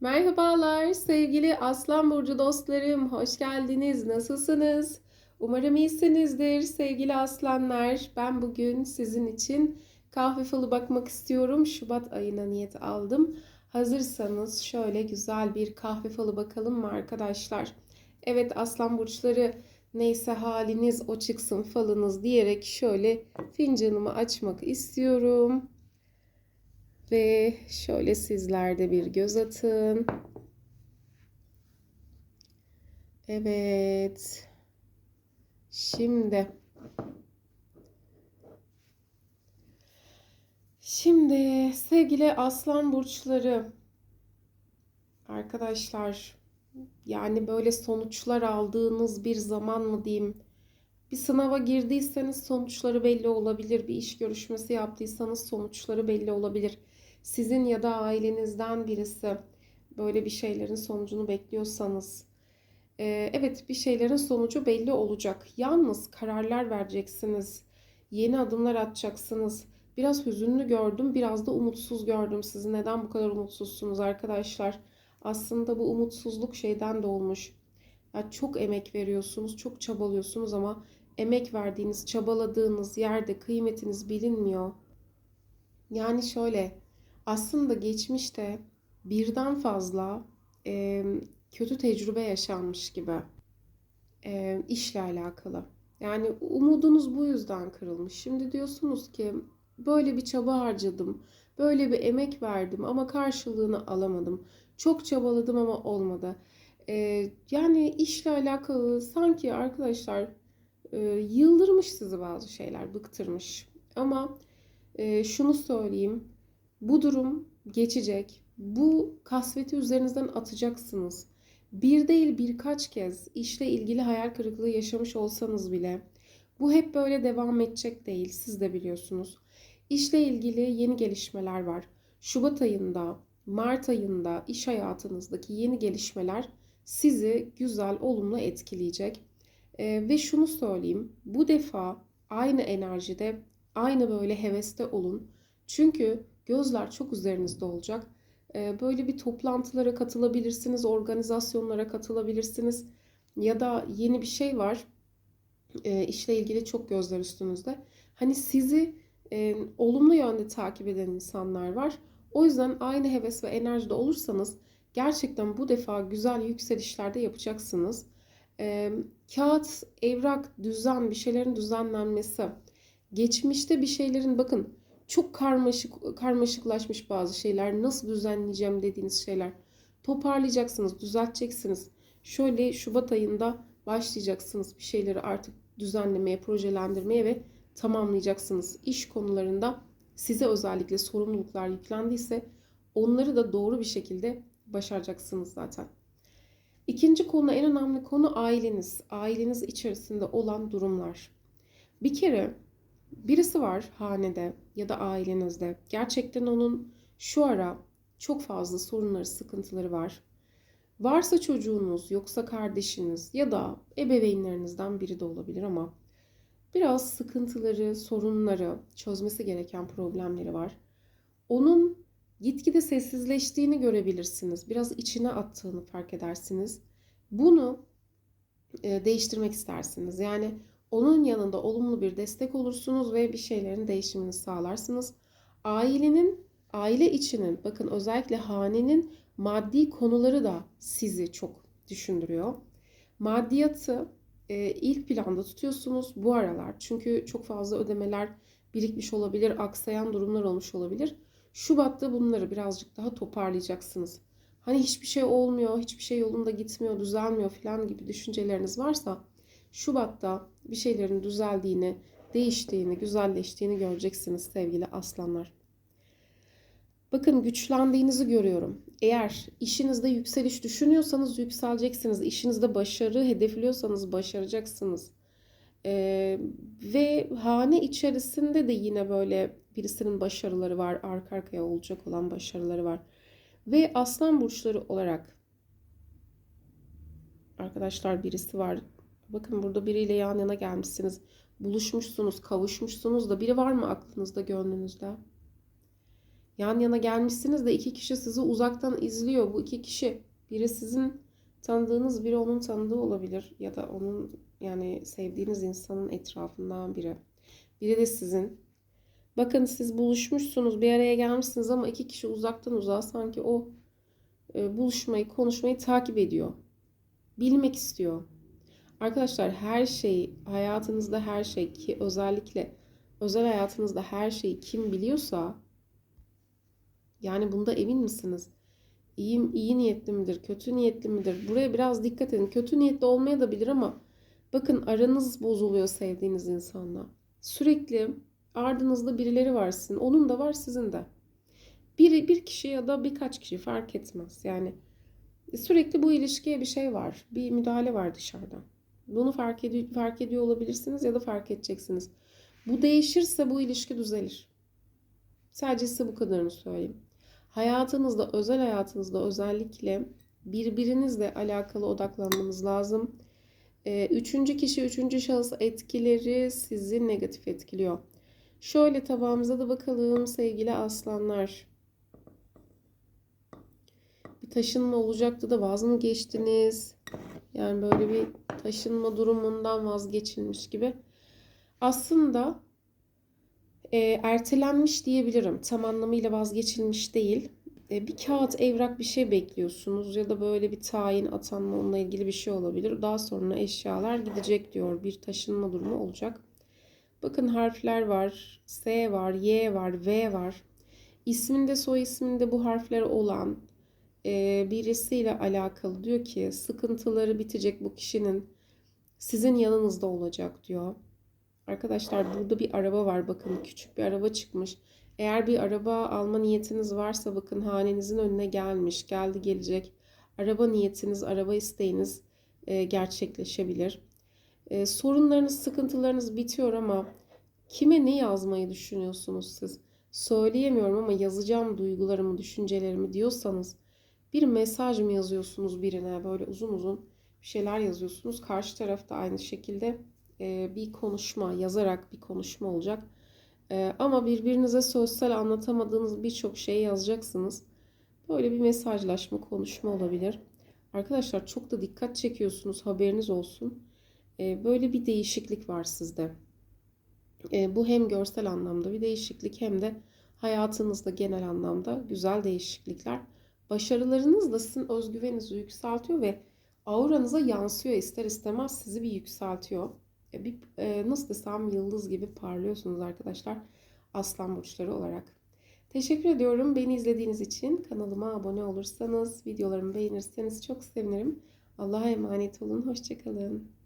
Merhabalar sevgili Aslan Burcu dostlarım, hoş geldiniz. Nasılsınız? Umarım iyisinizdir sevgili aslanlar. Ben bugün sizin için kahve falı bakmak istiyorum. Şubat ayına niyet aldım. Hazırsanız şöyle güzel bir kahve falı bakalım mı arkadaşlar? Evet aslan burçları neyse haliniz o çıksın falınız diyerek şöyle fincanımı açmak istiyorum. Ve şöyle sizler de bir göz atın. Evet. Şimdi. Şimdi sevgili aslan burçları arkadaşlar yani böyle sonuçlar aldığınız bir zaman mı diyeyim bir sınava girdiyseniz sonuçları belli olabilir. Bir iş görüşmesi yaptıysanız sonuçları belli olabilir sizin ya da ailenizden birisi böyle bir şeylerin sonucunu bekliyorsanız e, evet bir şeylerin sonucu belli olacak. Yalnız kararlar vereceksiniz. Yeni adımlar atacaksınız. Biraz hüzünlü gördüm, biraz da umutsuz gördüm sizi. Neden bu kadar umutsuzsunuz arkadaşlar? Aslında bu umutsuzluk şeyden doğmuş. Ya çok emek veriyorsunuz, çok çabalıyorsunuz ama emek verdiğiniz, çabaladığınız yerde kıymetiniz bilinmiyor. Yani şöyle, aslında geçmişte birden fazla e, kötü tecrübe yaşanmış gibi e, işle alakalı. Yani umudunuz bu yüzden kırılmış. Şimdi diyorsunuz ki böyle bir çaba harcadım, böyle bir emek verdim ama karşılığını alamadım. Çok çabaladım ama olmadı. E, yani işle alakalı sanki arkadaşlar e, yıldırmış sizi bazı şeyler, bıktırmış. Ama e, şunu söyleyeyim bu durum geçecek. Bu kasveti üzerinizden atacaksınız. Bir değil birkaç kez işle ilgili hayal kırıklığı yaşamış olsanız bile bu hep böyle devam edecek değil. Siz de biliyorsunuz. İşle ilgili yeni gelişmeler var. Şubat ayında, Mart ayında iş hayatınızdaki yeni gelişmeler sizi güzel, olumlu etkileyecek. Ee, ve şunu söyleyeyim. Bu defa aynı enerjide, aynı böyle heveste olun. Çünkü Gözler çok üzerinizde olacak. Ee, böyle bir toplantılara katılabilirsiniz, organizasyonlara katılabilirsiniz. Ya da yeni bir şey var. E, işle ilgili çok gözler üstünüzde. Hani sizi e, olumlu yönde takip eden insanlar var. O yüzden aynı heves ve enerjide olursanız gerçekten bu defa güzel yükselişlerde yapacaksınız. E, kağıt, evrak, düzen, bir şeylerin düzenlenmesi. Geçmişte bir şeylerin bakın çok karmaşık karmaşıklaşmış bazı şeyler. Nasıl düzenleyeceğim dediğiniz şeyler. Toparlayacaksınız, düzelteceksiniz. Şöyle Şubat ayında başlayacaksınız bir şeyleri artık düzenlemeye, projelendirmeye ve tamamlayacaksınız. İş konularında size özellikle sorumluluklar yüklendiyse onları da doğru bir şekilde başaracaksınız zaten. İkinci konu en önemli konu aileniz. Aileniz içerisinde olan durumlar. Bir kere birisi var hanede ya da ailenizde. Gerçekten onun şu ara çok fazla sorunları, sıkıntıları var. Varsa çocuğunuz, yoksa kardeşiniz ya da ebeveynlerinizden biri de olabilir ama biraz sıkıntıları, sorunları, çözmesi gereken problemleri var. Onun gitgide sessizleştiğini görebilirsiniz. Biraz içine attığını fark edersiniz. Bunu e, değiştirmek istersiniz. Yani onun yanında olumlu bir destek olursunuz ve bir şeylerin değişimini sağlarsınız. Ailenin, aile içinin, bakın özellikle hanenin maddi konuları da sizi çok düşündürüyor. Maddiyatı e, ilk planda tutuyorsunuz bu aralar. Çünkü çok fazla ödemeler birikmiş olabilir, aksayan durumlar olmuş olabilir. Şubat'ta bunları birazcık daha toparlayacaksınız. Hani hiçbir şey olmuyor, hiçbir şey yolunda gitmiyor, düzelmiyor falan gibi düşünceleriniz varsa Şubat'ta bir şeylerin düzeldiğini, değiştiğini, güzelleştiğini göreceksiniz sevgili aslanlar. Bakın güçlendiğinizi görüyorum. Eğer işinizde yükseliş düşünüyorsanız yükseleceksiniz. İşinizde başarı hedefliyorsanız başaracaksınız. Ee, ve hane içerisinde de yine böyle birisinin başarıları var. Arka arkaya olacak olan başarıları var. Ve aslan burçları olarak arkadaşlar birisi var Bakın burada biriyle yan yana gelmişsiniz. Buluşmuşsunuz, kavuşmuşsunuz da biri var mı aklınızda, gönlünüzde? Yan yana gelmişsiniz de iki kişi sizi uzaktan izliyor. Bu iki kişi biri sizin tanıdığınız, biri onun tanıdığı olabilir ya da onun yani sevdiğiniz insanın etrafından biri. Biri de sizin. Bakın siz buluşmuşsunuz, bir araya gelmişsiniz ama iki kişi uzaktan uzağa sanki o e, buluşmayı, konuşmayı takip ediyor. Bilmek istiyor. Arkadaşlar her şey, hayatınızda her şey ki özellikle özel hayatınızda her şeyi kim biliyorsa yani bunda emin misiniz? İyi, iyi niyetli midir, kötü niyetli midir? Buraya biraz dikkat edin. Kötü niyetli olmaya da bilir ama bakın aranız bozuluyor sevdiğiniz insanla. Sürekli ardınızda birileri var sizin. Onun da var, sizin de. Bir, bir kişi ya da birkaç kişi fark etmez. Yani sürekli bu ilişkiye bir şey var. Bir müdahale var dışarıdan. Bunu fark ediyor, fark ediyor olabilirsiniz ya da fark edeceksiniz. Bu değişirse bu ilişki düzelir. Sadece size bu kadarını söyleyeyim. Hayatınızda, özel hayatınızda özellikle birbirinizle alakalı odaklanmanız lazım. Ee, Üçüncü kişi, üçüncü şahıs etkileri sizi negatif etkiliyor. Şöyle tabağımıza da bakalım sevgili aslanlar. Bir taşınma olacaktı da vaz mı geçtiniz? Yani böyle bir taşınma durumundan vazgeçilmiş gibi. Aslında e, ertelenmiş diyebilirim. Tam anlamıyla vazgeçilmiş değil. E, bir kağıt, evrak bir şey bekliyorsunuz ya da böyle bir tayin, atanma onunla ilgili bir şey olabilir. Daha sonra eşyalar gidecek diyor. Bir taşınma durumu olacak. Bakın harfler var. S var, Y var, V var. İsminde soy isminde bu harfler olan birisiyle alakalı diyor ki sıkıntıları bitecek bu kişinin sizin yanınızda olacak diyor. Arkadaşlar burada bir araba var bakın küçük bir araba çıkmış. Eğer bir araba alma niyetiniz varsa bakın hanenizin önüne gelmiş, geldi gelecek. Araba niyetiniz, araba isteğiniz gerçekleşebilir. Sorunlarınız, sıkıntılarınız bitiyor ama kime ne yazmayı düşünüyorsunuz siz? Söyleyemiyorum ama yazacağım duygularımı, düşüncelerimi diyorsanız bir mesaj mı yazıyorsunuz birine böyle uzun uzun bir şeyler yazıyorsunuz. Karşı tarafta aynı şekilde e, bir konuşma yazarak bir konuşma olacak. E, ama birbirinize sosyal anlatamadığınız birçok şey yazacaksınız. Böyle bir mesajlaşma, konuşma olabilir. Arkadaşlar çok da dikkat çekiyorsunuz haberiniz olsun. E, böyle bir değişiklik var sizde. Bu hem görsel anlamda bir değişiklik hem de hayatınızda genel anlamda güzel değişiklikler. Başarılarınız da sizin özgüveninizi yükseltiyor ve auranıza yansıyor ister istemez sizi bir yükseltiyor. E, bir e, nasıl desem yıldız gibi parlıyorsunuz arkadaşlar aslan burçları olarak. Teşekkür ediyorum beni izlediğiniz için. Kanalıma abone olursanız, videolarımı beğenirseniz çok sevinirim. Allah'a emanet olun. Hoşçakalın.